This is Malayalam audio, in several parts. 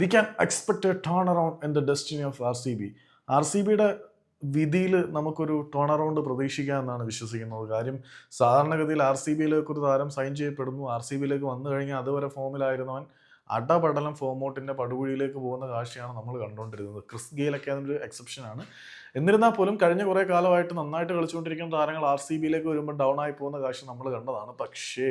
We can expect a turn around in the destiny of R C B R C ബിയുടെ വിധിയിൽ നമുക്കൊരു ടേൺ അറൗണ്ട് പ്രതീക്ഷിക്കാം എന്നാണ് വിശ്വസിക്കുന്നത്. കാര്യം സാധാരണഗതിയിൽ ആർ സി ബിയിലേക്ക് ഒരു താരം സൈൻ ചെയ്യപ്പെടുന്നു. ആർ സി ബിയിലേക്ക് വന്നു കഴിഞ്ഞാൽ അതുവരെ ഫോമിലായിരുന്നവൻ അടപടലം ഫോമൗട്ടിന്റെ പടുകുഴിയിലേക്ക് പോകുന്ന കാഴ്ചയാണ് നമ്മൾ കണ്ടുകൊണ്ടിരുന്നത്. ക്രിസ് ഗെയിലൊക്കെ ഒരു എക്സെപ്ഷനാണ് എന്നിരുന്നാൽ പോലും കഴിഞ്ഞ കുറേ കാലമായിട്ട് നന്നായിട്ട് കളിച്ചുകൊണ്ടിരിക്കുന്ന താരങ്ങൾ ആർ സി ബിയിലേക്ക് വരുമ്പോൾ ഡൗൺ ആയി പോകുന്ന കാഴ്ച നമ്മൾ കണ്ടതാണ്. പക്ഷേ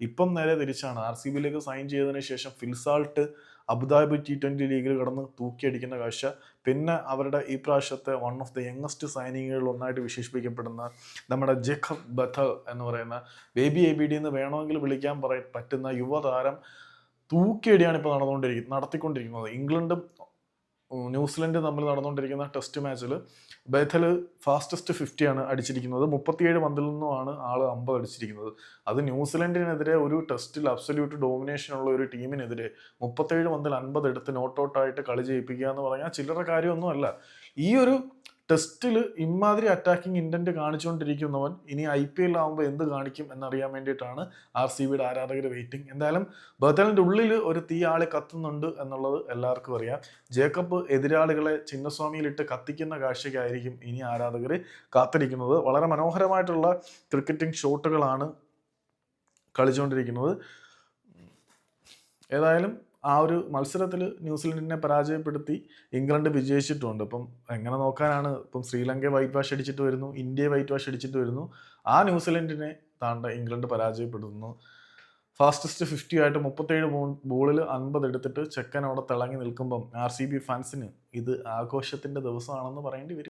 ഇപ്പം നേരെ തിരിച്ചാണ്. ആർ സി ബിയിലേക്ക് സൈൻ ചെയ്തതിന് ശേഷം ഫിൽസാൾട്ട് അബുദാബി ടി ട്വന്റി ലീഗിൽ കടന്ന് തൂക്കിയടിക്കുന്ന കാഴ്ച. പിന്നെ അവരുടെ ഈ പ്രാവശ്യത്തെ വൺ ഓഫ് ദി യങ്ങസ്റ്റ് സൈനിങ്ങുകളിൽ ഒന്നായിട്ട് വിശേഷിപ്പിക്കപ്പെടുന്ന നമ്മുടെ ജേക്കബ് ബഥൽ എന്ന് പറയുന്ന ബേബി എ ബി ഡി എന്ന് വേണമെങ്കിൽ വിളിക്കാൻ പറയ പറ്റുന്ന യുവതാരം തൂക്കിയടിയാണ് ഇപ്പോൾ നടന്നുകൊണ്ടിരിക്കുന്നത് നടത്തിക്കൊണ്ടിരിക്കുന്നത്. ഇംഗ്ലണ്ടും ന്യൂസിലൻഡ് തമ്മിൽ നടന്നുകൊണ്ടിരിക്കുന്ന ടെസ്റ്റ് മാച്ചിൽ ബേഥൽ ഫാസ്റ്റസ്റ്റ് ഫിഫ്റ്റിയാണ് അടിച്ചിരിക്കുന്നത്. മുപ്പത്തിയേഴ് പന്തിൽ നിന്നുമാണ് ആൾ അമ്പത് അടിച്ചിരിക്കുന്നത്. അത് ന്യൂസിലൻഡിനെതിരെ ഒരു ടെസ്റ്റിൽ അബ്സല്യൂട്ട് ഡോമിനേഷൻ ഉള്ള ഒരു ടീമിനെതിരെ മുപ്പത്തേഴ് പന്തിൽ അൻപത് എടുത്ത് നോട്ട് ഔട്ടായിട്ട് കളി ജയിപ്പിക്കുക എന്ന് പറഞ്ഞാൽ ചില്ലറ കാര്യമൊന്നുമല്ല. ഈ ഒരു ടെസ്റ്റിൽ ഇമാതിരി അറ്റാക്കിംഗ് ഇന്റന്റ് കാണിച്ചുകൊണ്ടിരിക്കുന്നവൻ ഇനി ഐ പി എൽ ആകുമ്പോൾ എന്ത് കാണിക്കും എന്നറിയാൻ വേണ്ടിയിട്ടാണ് ആർ സി ബിയുടെ ആരാധകർ വെയിറ്റിംഗ് എന്തായാലും ബർത്തലിന്റെ ഉള്ളിൽ ഒരു തീ ആളെ കത്തുന്നുണ്ട് എന്നുള്ളത് എല്ലാവർക്കും അറിയാം. ജേക്കബ് എതിരാളികളെ ചിന്നസ്വാമിയിലിട്ട് കത്തിക്കുന്ന കാഴ്ചയ്ക്കായിരിക്കും ഇനി ആരാധകർ കാത്തിരിക്കുന്നത്. വളരെ മനോഹരമായിട്ടുള്ള ക്രിക്കറ്റിംഗ് ഷോട്ടുകളാണ് കളിച്ചുകൊണ്ടിരിക്കുന്നത്. ഏതായാലും ആ ഒരു മത്സരത്തിൽ ന്യൂസിലൻഡിനെ പരാജയപ്പെടുത്തി ഇംഗ്ലണ്ട് വിജയിച്ചിട്ടുണ്ട്. ഇപ്പം എങ്ങനെ നോക്കാനാണ്? ഇപ്പം ശ്രീലങ്കയെ വൈറ്റ് വാഷ് അടിച്ചിട്ട് വരുന്നു ഇന്ത്യയെ വൈറ്റ് വാഷ് അടിച്ചിട്ട് വരുന്നു. ആ ന്യൂസിലൻഡിനെ താണ്ട ഇംഗ്ലണ്ട് പരാജയപ്പെടുന്നു. ഫാസ്റ്റസ്റ്റ് ഫിഫ്റ്റി ആയിട്ട് മുപ്പത്തേഴ് ബോളിൽ അൻപത് എടുത്തിട്ട് ചെക്കൻ അവിടെ തിളങ്ങി നിൽക്കുമ്പം ആർ സി ബി ഫാൻസിന് ഇത് ആഘോഷത്തിന്റെ ദിവസമാണെന്ന് പറയേണ്ടി വരും.